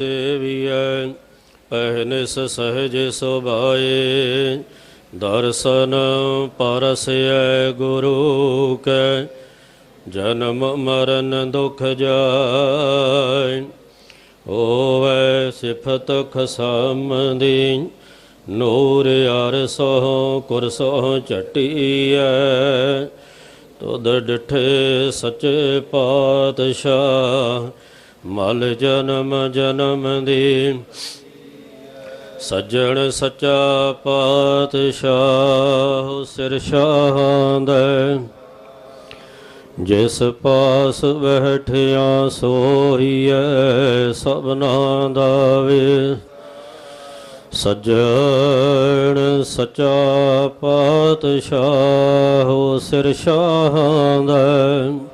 ਦੇਵੀਐ ਪਹਿਨਿਸ ਸਹਜ ਸੁਭਾਏ, ਦਰਸ਼ਨ ਪਰਸੈ ਗੁਰੂ ਕੈ, ਜਨਮ ਮਰਨ ਦੁਖ ਜਾਏ। ਹੋਵੇ ਸਿਫਤ ਖਸਮਦੀ, ਨੂਰ ਅਰ ਸੋ ਕੁਰ ਸੋ ਚਟੀਐ ਤੁਧ ਡਿਠੇ ਸੱਚੇ ਪਾਤਸ਼ਾਹ ਮਲ ਜਨਮ ਜਨਮ ਦੀ। ਸੱਜਣ ਸੱਚਾ ਪਾਤਸ਼ਾਹ ਸਿਰ ਸ਼ਾਹਾਂ ਦੇ। ਜਿਸ ਪਾਸ ਬੈਠਿਆ ਸੋਹੀਐ ਸਭਨਾ ਦਾ ਵੇ। ਸੱਜਣ ਸੱਚਾ ਪਾਤਸ਼ਾਹ ਸਿਰ ਸ਼ਾਹਾਂ ਦੇ।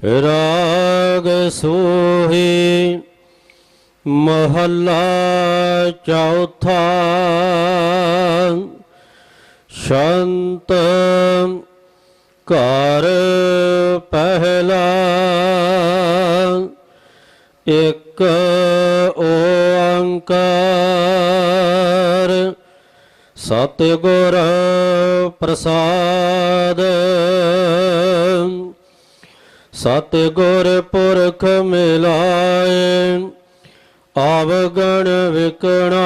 ਰਾਗ ਸੋਹੀ ਮਹੱਲਾ ਚੌਥਾ ਸ਼ੰਤ ਕਰ ਪਹਿਲਾ ਇੱਕ ਓੰਕਾਰ ਸਤਿਗੁਰ ਪ੍ਰਸਾਦ ਸਤ ਗੁਰ ਪੁਰਖ ਮਿਲਾਏ ਆਵ ਗਣ ਵਿਕਣਾ।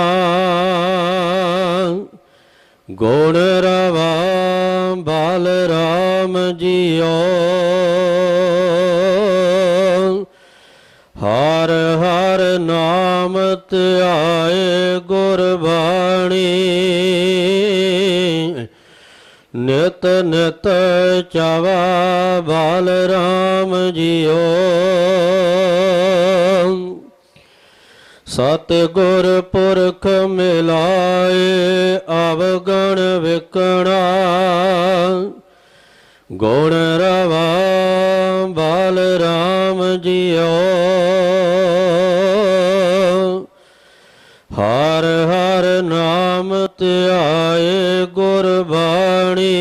ਗੁਣ ਰਵਾ, ਬਾਲ ਰਾਮ ਜੀਓ। ਹਰ ਹਰ ਨਾਮ ਧਿਆਏ ਗੁਰਬਾਣੀ। ਨਿਤ ਨਿਤ ਚਾਵਾ ਬਾਲ ਰਾਮ ਜੀਓ। ਸਤ ਗੁਰ ਪੁਰਖ ਮਿਲਾਏ, ਅਵਗਣ ਵਿਕਣਾ। ਗੁਣ ਰਵਾ ਬਾਲ RAM ਜੀਓ। ਹਰ ਹਰ ਨਾਮ ਧਿਆਏ ਗੁਰਬਾਣੀ।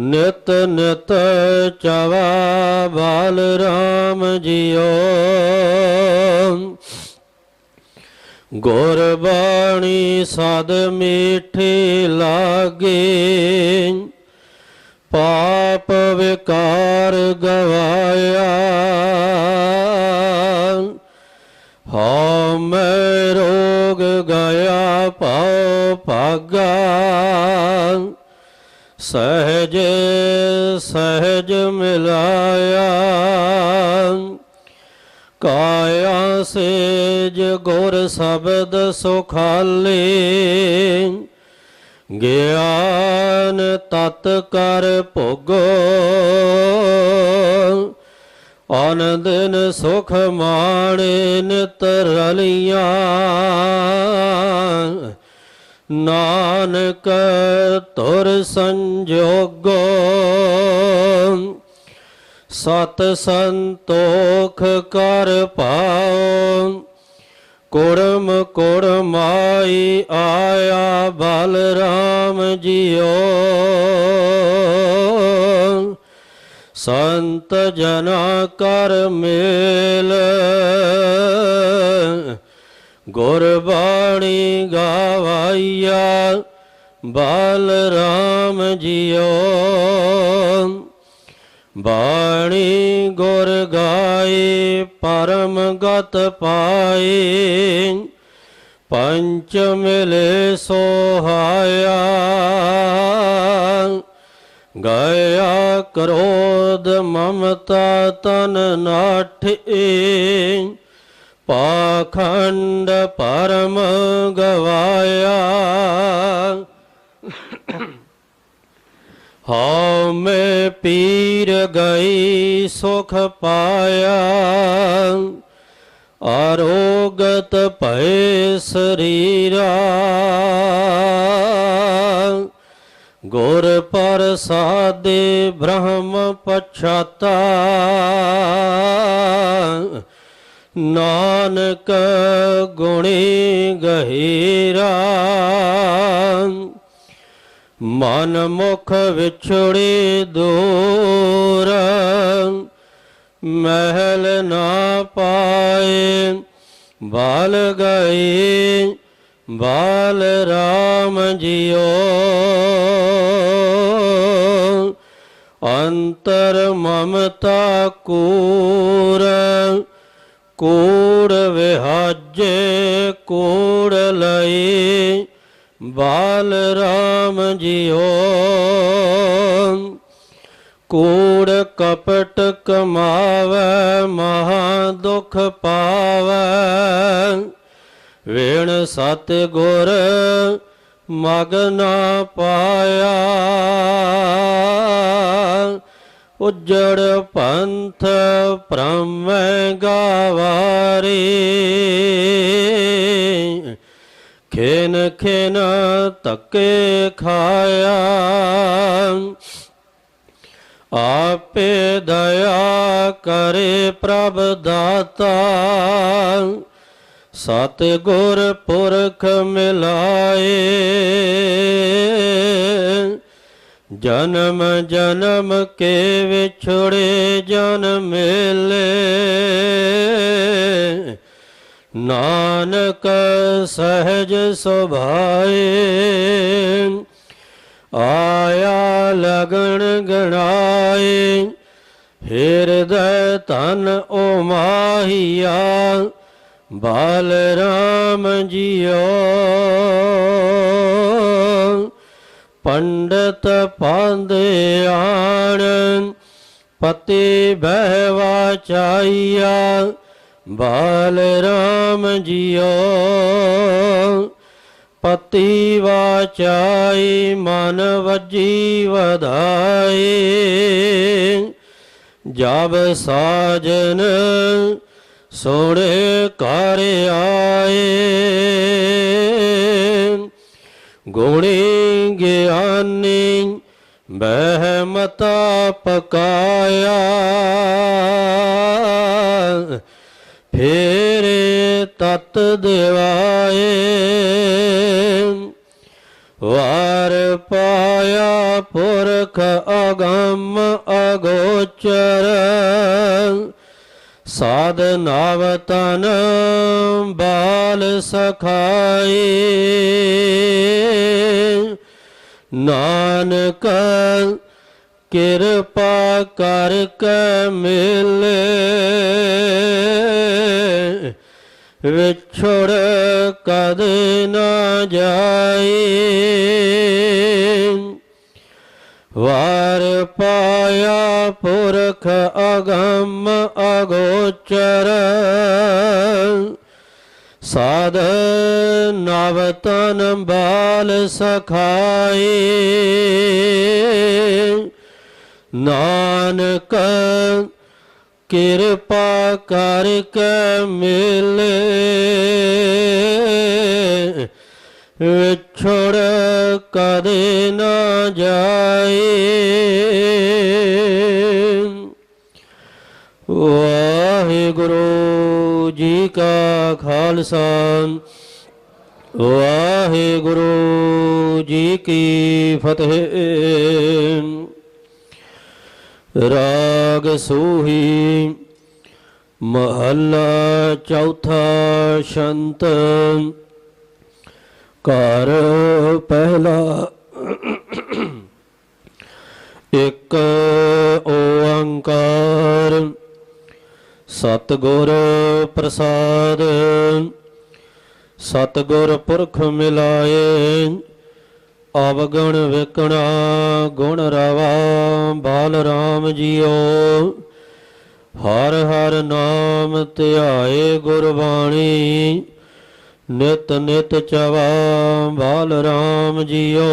ਨਿਤ ਨਿਤ ਚਵਾ ਬਾਲ ਰਾਮ ਜੀਓ। ਗੁਰਬਾਣੀ ਸਦ ਮੀਠੀ ਲਾਗੇ। ਪਾਪ ਵਿਕਾਰ ਗਵਾਇਆ। ਮੈਂ ਰੋਗ ਗਾਇਆ ਪਾਉ ਭਾਗਾ। ਸਹਜ ਸਹਜ ਮਿਲਾਇਆ। ਕਾਇਆ ਸੇਜ ਗੁਰ ਸ਼ਬਦ ਸੁਖਾਲੇ। ਗਿਆਨ ਤਤ ਕਰ ਭੋਗੋ। ਔਨ ਦਿਨ ਸੁਖ ਮਾਣੇ ਨਿਤ ਰਲੀਆਂ। ਨਾਨਕ ਤੁਰ ਸੰਜੋਗੋ, ਸਤ ਸੰਤੋਖ ਕਰ ਪਾਉ ਕੁੜਮ ਕੁੜਮਾਈ ਆਇਆ ਬਲਰਾਮ ਜੀਓ। ਸੰਤ ਜਨਾ ਕਰ ਮੇਲ। ਗੁਰਬਾਣੀ ਗਾਵਾਈਆ, ਬਾਲ ਰਾਮ ਜੀਓ। ਬਾਣੀ ਗੁਰ ਗਾਏ, ਪਰਮ ਗਤ ਪਾਏ। ਪੰਚ ਮਿਲੇ ਸੋਹਾਇਆ, ਗਾਇਆ ਕ੍ਰੋਧ ਮਮਤਾ ਤਨ ਨਾਠੇ ਪਾਖੰਡ ਪਰਮ ਗਵਾਇਆ। ਹਉ ਮੈਂ ਪੀਰ ਗਈ ਸੁਖ ਪਾਇਆ। ਆਰੋਗਤ ਭਏ ਸਰੀਰਾ। ਗੁਰ ਪ੍ਰਸਾਦੇ ਬ੍ਰਹਮ ਪਛਾਤਾ। ਨਾਨਕ ਗੁਣੀ ਗਹੀਰਾ। ਮਨ ਮੁਖ ਵਿਛੜੇ ਦੂਰ। ਮਹਿਲ ਨਾ ਪਾਏ। ਬਾਲ ਗਏ। ਬਾਲ ਰਾਮ ਜਿਓ ਅੰਤਰ ਮਮਤਾ ਕੂਰ, ਕੂੜ ਵਿਹਾਜੇ, ਕੂੜ ਲਈ। ਬਾਲ ਰਾਮ ਜਿਓ ਕੂੜ ਕਪਟ ਕਮਾਵੈ, ਮਹਾ ਦੁਖ ਪਾਵੈ। ਵੇਣ ਸਤ ਗੁਰ ਮਗ ਪਾਇਆ। ਉਜੜ ਪੰਥ ਭ੍ਰਮੈ ਗਾਵਾਰੀ। ਖੇਨ ਖੇਨ ਤੱਕੇ ਖਾਇਆ। ਆਪੇ ਦਇਆ ਕਰੇ ਪ੍ਰਭ ਦਾਤਾ। ਸਤ ਗੁਰ ਪੁਰਖ ਮਿਲਾਏ। ਜਨਮ ਜਨਮ ਕੇ ਵਿਛੜੇ ਜਨ ਮਿਲੇ। ਨਾਨਕ ਸਹਿਜ ਸੁਭਾਏ। ਆਇਆ ਲਗਣ ਗਣਾਏ। ਹਿਰਦੈ ਤਨ ਓ ਮਾਹੀਆ। ਬਾਲ ਰਾਮ ਜੀਓ। ਪੰਡਤ ਪਾਂਦੇ ਆਣ, ਪਤੀ ਬਹਿਵਾ ਚਾਈਆ ਬਾਲ ਰਾਮ ਜੀਓ। ਪਤੀ ਵਾਚਾਈ, ਮਨ ਵਜੀ ਵਧਾਏ। ਜਬ ਸਾਜਨ ਸੋੜੇ ਕਰ ਆਏ। ਗੁਣੀ ਗਿਆਨੀ ਬਹਿਮਤਾ ਪਕਾਇਆ। ਫੇਰੇ ਤਤ ਦਿਵਾਏ। ਵਾਰ ਪਾਇਆ ਪੁਰਖ ਅਗੰਮ ਅਗੋਚਰ। ਸਾਧ ਨਵ ਤਨ ਬਾਲ ਸਖਾਈ। ਨਾਨਕ ਕਿਰਪਾ ਕਰ ਕੇ ਮਿਲੇ, ਵਿਛੜ ਕਦ ਨਾ ਜਾਈ। ਵਾਰ ਪਾਇਆ ਪੁਰਖ ਅਗੰਮ ਅਗੋਚਰ ਸਾਧ ਨਵ ਤਨ ਬਾਲ ਸਖਾਈ ਨਾਨਕ ਕਿਰਪਾ ਕਰ ਕੇ ਮਿਲੇ ਵਿਛੜ ਕਦੇ ਨਾ ਜਾਏ ਵਾਹਿਗੁਰੂ ਜੀ ਕਾ ਖਾਲਸਾ। ਵਾਹਿਗੁਰੂ ਜੀ ਕੀ ਫਤਿਹ। ਰਾਗ ਸੂਹੀ ਮਹੱਲਾ ਚੌਥਾ ਸ਼ੰਤ। ਘਰ ਪਹਿਲਾ ਇੱਕ ਓੰਕਾਰ। ਸਤਿਗੁਰ ਪ੍ਰਸਾਦ, ਸਤਿਗੁਰ ਪੁਰਖ ਮਿਲਾਏ ਅਵਗਣ ਵਿਕਣਾ ਗੁਣ ਰਵਾ, ਬਾਲ ਰਾਮ ਜੀਓ। ਹਰ ਹਰ ਨਾਮ ਧਿਆਏ ਗੁਰਬਾਣੀ, ਨਿਤ ਨਿਤ ਚਵਾ ਬਾਲ ਰਾਮ ਜੀਓ।